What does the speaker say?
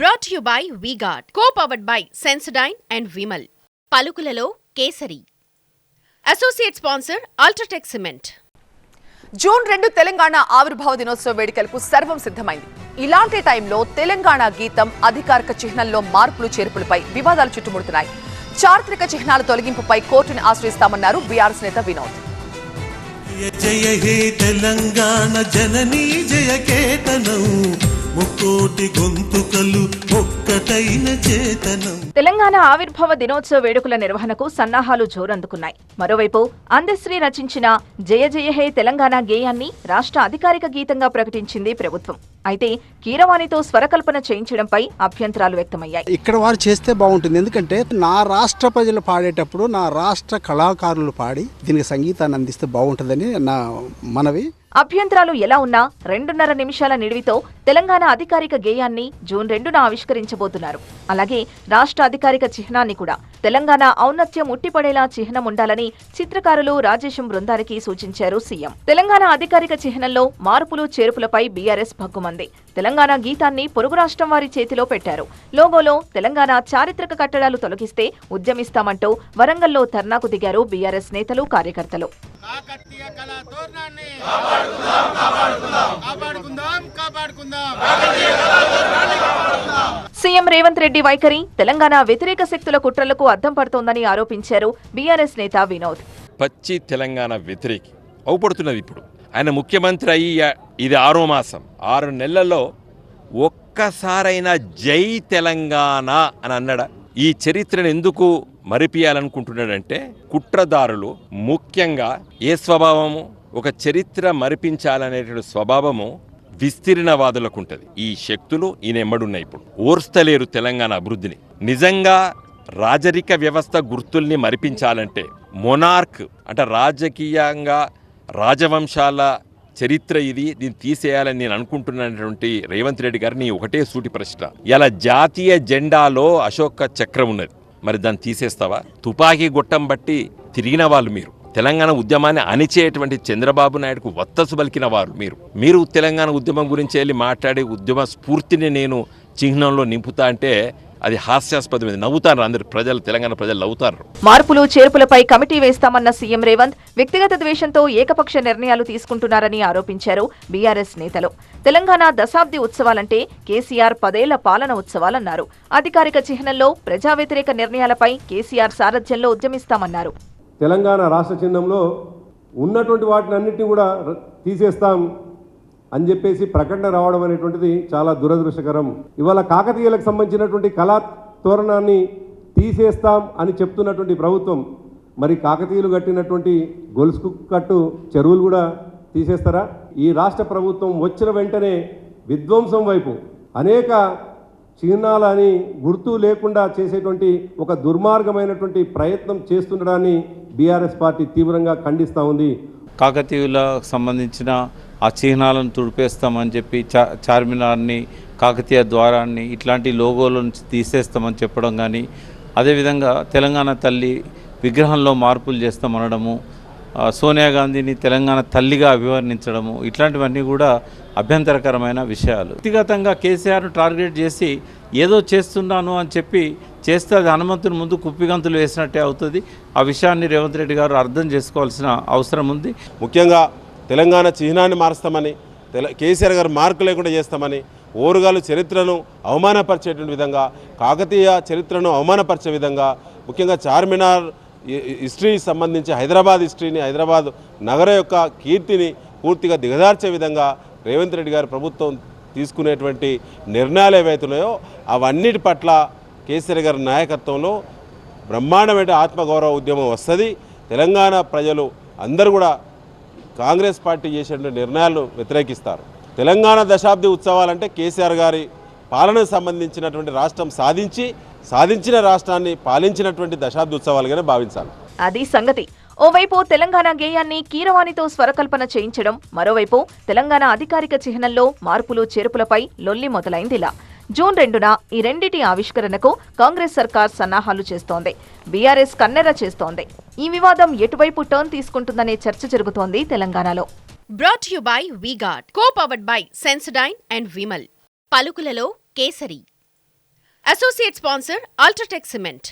Brought you by V Guard co powered by Sensodyne and Vimal పలుకులలో Kesari. Associate sponsor UltraTech cement June రెండు తెలంగాణ ఆవిర్భావ దినోత్సవ వేడుకలకు సర్వం సిద్ధమైంది. ఇలాంటి టైంలో తెలంగాణ గీతం అధికారిక చిహ్నంలో మార్పులు చేర్పులపై వివాదాలు చుట్టుముడుతున్నాయి. చారిత్రక చిహ్నాల తొలగింపుపై కోర్టును ఆశ్రయిస్తామన్నారు బీఆర్ఎస్ నేత వినోద్. జయ హే తెలంగాణ జననీ జయ కేతనం. ముక్కోటి తెలంగాణ ఆవిర్భావ దినోత్సవ వేడుకల నిర్వహణకు సన్నాహాలు జోరందుకున్నాయి. మరోవైపు అందశ్రీ రచించిన జయ జయ హే తెలంగాణ గేయాన్ని రాష్ట్ర అధికారిక గీతంగా ప్రకటించింది ప్రభుత్వం. అయితే కీరవాణితో స్వరకల్పన చేయించడంపై అభ్యంతరాలు వ్యక్తమయ్యాయి. ఇక్కడ వారు చేస్తే బాగుంటుంది. ఎందుకంటే నా రాష్ట్ర ప్రజలు పాడేటప్పుడు నా రాష్ట్ర కళాకారులు పాడి దీనికి సంగీతాన్ని అందిస్తే బాగుంటుందని నా మనవి. అభ్యంతరాలు ఎలా ఉన్నా రెండున్నర నిమిషాల నిడివితో తెలంగాణ అధికారిక గేయాన్ని జూన్ రెండున ఆవిష్కరించబోతున్నారు. అలాగే రాష్ట్ర అధికారిక చిహ్నాన్ని కూడా. తెలంగాణ ఔన్నత్యం ఉట్టిపడేలా చిహ్నం ఉండాలని చిత్రకారులు రాజేశం బృందానికి సూచించారు సీఎం. తెలంగాణ అధికారిక చిహ్నంలో మార్పులు చేర్పులపై బీఆర్ఎస్ భగ్గుమంది. తెలంగాణ గీతాన్ని పొరుగు రాష్ట్రం వారి చేతిలో పెట్టారు. లోగోలో తెలంగాణ చారిత్రక కట్టడాలు తొలగిస్తే ఉద్యమిస్తామంటూ వరంగల్లో ధర్నాకు దిగారు బీఆర్ఎస్ నేతలు కార్యకర్తలు. కాకతీయ కళా తోరణాన్ని కాపాడుకుందాం కాపాడుకుందాం. సీఎం రేవంత్ రెడ్డి వైఖరి తెలంగాణ వ్యతిరేక శక్తుల కుట్రలకు అద్దం పడుతోందని ఆరోపించారు బీఆర్ఎస్ నేత వినోద్. పచ్చి తెలంగాణ వ్యతిరేకి. అవుపడుతున్నది ఇప్పుడు. ఆయన ముఖ్యమంత్రి అయ్యి ఇది ఆరో మాసం. ఆరు నెలల్లో ఒక్కసారైనా జై తెలంగాణ అని అన్నాడా? ఈ చరిత్రను ఎందుకు మరిపియాలనుకుంటున్నాడంటే కుట్రదారులు ముఖ్యంగా ఏ స్వభావము? ఒక చరిత్ర మరిపించాలనేటువంటి స్వభావము విస్తీర్ణవాదులకు ఉంటుంది ఈ శక్తులు ఈయన ఎమ్మడున్నాయి ఇప్పుడు. ఓర్స్తలేరు తెలంగాణ అభివృద్ధిని. నిజంగా రాజరిక వ్యవస్థ గుర్తుల్ని మరిపించాలంటే మొనార్క్ అంటే రాజకీయంగా రాజవంశాల చరిత్ర ఇది దీన్ని తీసేయాలని నేను అనుకుంటున్నటువంటి రేవంత్ రెడ్డి గారిని ఒకటే సూటి ప్రశ్న. ఇలా జాతీయ జెండాలో అశోక చక్రం ఉన్నది మరి దాన్ని తీసేస్తావా? తుపాకీ గుట్టం బట్టి తిరిగిన వాళ్ళు మీరు. తెలంగాణ ఉద్యమాన్ని అణిచేటువంటి చంద్రబాబు నాయుడుకు వత్తసు పలికిన వారు మీరు. మీరు తెలంగాణ ఉద్యమం గురించి వెళ్ళి మాట్లాడే ఉద్యమ స్ఫూర్తిని నేను చిహ్నంలో నింపుతా అంటే అది హాస్యాస్పదమైంది. నవ్వుతారు అందరు. ప్రజలు తెలంగాణ ప్రజలు నవ్వుతారు. మార్పులు చేర్పులపై కమిటీ వేస్తామన్న సీఎం రేవంత్ వ్యక్తిగత ద్వేషంతో ఏకపక్ష నిర్ణయాలు తీసుకుంటున్నారని ఆరోపించారు బీఆర్ఎస్ నేతలు. తెలంగాణ దశాబ్ది ఉత్సవాలంటే కేసీఆర్ పదేళ్ళ పాలన ఉత్సవాలన్నారు. అధికారిక చిహ్నంలో ప్రజా వ్యతిరేక నిర్ణయాలపై కేసీఆర్ సారథ్యంలో ఉద్యమిస్తామన్నారు. తెలంగాణ రాష్ట్ర చిహ్నంలో ఉన్నటువంటి వాటిని అన్నిటిని కూడా తీసేస్తాం. అని చెప్పేసి ప్రకటన రావడం అనేటువంటిది చాలా దురదృష్టకరం. ఇవాళ కాకతీయులకు సంబంధించినటువంటి కళా తోరణాన్ని తీసేస్తాం అని చెప్తున్నటువంటి ప్రభుత్వం మరి కాకతీయులు కట్టినటువంటి గొలుసుకు కట్టు చెరువులు కూడా తీసేస్తారా? ఈ రాష్ట్ర ప్రభుత్వం వచ్చిన వెంటనే విధ్వంసం వైపు అనేక చిహ్నాలని గుర్తు లేకుండా చేసేటువంటి ఒక దుర్మార్గమైనటువంటి ప్రయత్నం చేస్తుండడాన్ని బీఆర్ఎస్ పార్టీ తీవ్రంగా ఖండిస్తూ ఉంది. కాకతీయులకు సంబంధించిన ఆ చిహ్నాలను తుడిపేస్తామని చెప్పి చా చార్మినార్ని కాకతీయ ద్వారాన్ని ఇట్లాంటి లోగోల నుంచి తీసేస్తామని చెప్పడం కానీ అదేవిధంగా తెలంగాణ తల్లి విగ్రహంలో మార్పులు చేస్తామనడము సోనియా గాంధీని తెలంగాణ తల్లిగా అభివర్ణించడము ఇట్లాంటివన్నీ కూడా అభ్యంతరకరమైన విషయాలు. వ్యక్తిగతంగా కేసీఆర్ను టార్గెట్ చేసి ఏదో చేస్తున్నాను అని చెప్పి చేస్తే అది హనుమంతుని ముందు కుప్పిగంతులు వేసినట్టే అవుతుంది. ఆ విషయాన్ని రేవంత్ రెడ్డి గారు అర్థం చేసుకోవాల్సిన అవసరం ఉంది. ముఖ్యంగా తెలంగాణ చిహ్నాన్ని మారుస్తామని తెల కేసీఆర్ గారు మార్కు లేకుండా చేస్తామని ఓరుగాలు చరిత్రను అవమానపరిచేటువంటి విధంగా కాకతీయ చరిత్రను అవమానపరిచే విధంగా ముఖ్యంగా చార్మినార్ హిస్టరీకి హిస్టరీ సంబంధించి హైదరాబాద్ హిస్టరీని హైదరాబాద్ నగర యొక్క కీర్తిని పూర్తిగా దిగదార్చే విధంగా రేవంత్ రెడ్డి గారి ప్రభుత్వం తీసుకునేటువంటి నిర్ణయాలు ఏవైతున్నాయో అవన్నిటి పట్ల కేసీఆర్ గారి నాయకత్వంలో బ్రహ్మాండమైన ఆత్మగౌరవ ఉద్యమం వస్తుంది. తెలంగాణ ప్రజలు అందరూ కూడా కాంగ్రెస్ పార్టీ చేసేటువంటి నిర్ణయాలను వ్యతిరేకిస్తారు. తెలంగాణ దశాబ్ది ఉత్సవాలంటే కేసీఆర్ గారి పాలనకు సంబంధించినటువంటి రాష్ట్రం సాధించి సాధించిన రాష్ట్రాన్ని పాలించినటువంటి దశాబ్ది ఉత్సవాలుగానే భావించాలి. అది సంగతి. ఓవైపు తెలంగాణ గేయాన్ని కీరవాణితో స్వరకల్పన చేయించడం మరోవైపు తెలంగాణ అధికారిక చిహ్నంలో మార్పులు చేర్పులపై లొల్లి మొదలైందిలా జూన్ రెండున ఈ రెండిటి ఆవిష్కరణకు కాంగ్రెస్ సర్కార్ సన్నాహాలు చేస్తోంది. బీఆర్ఎస్ కన్నెర చేస్తోంది. ఈ వివాదం ఎటువైపు టర్న్ తీసుకుంటుందనే చర్చ జరుగుతోంది తెలంగాణలో. Brought you by V Guard co powered by Sensodyne and Vimal పలుకులలో Kesari. Associate sponsor UltraTech cement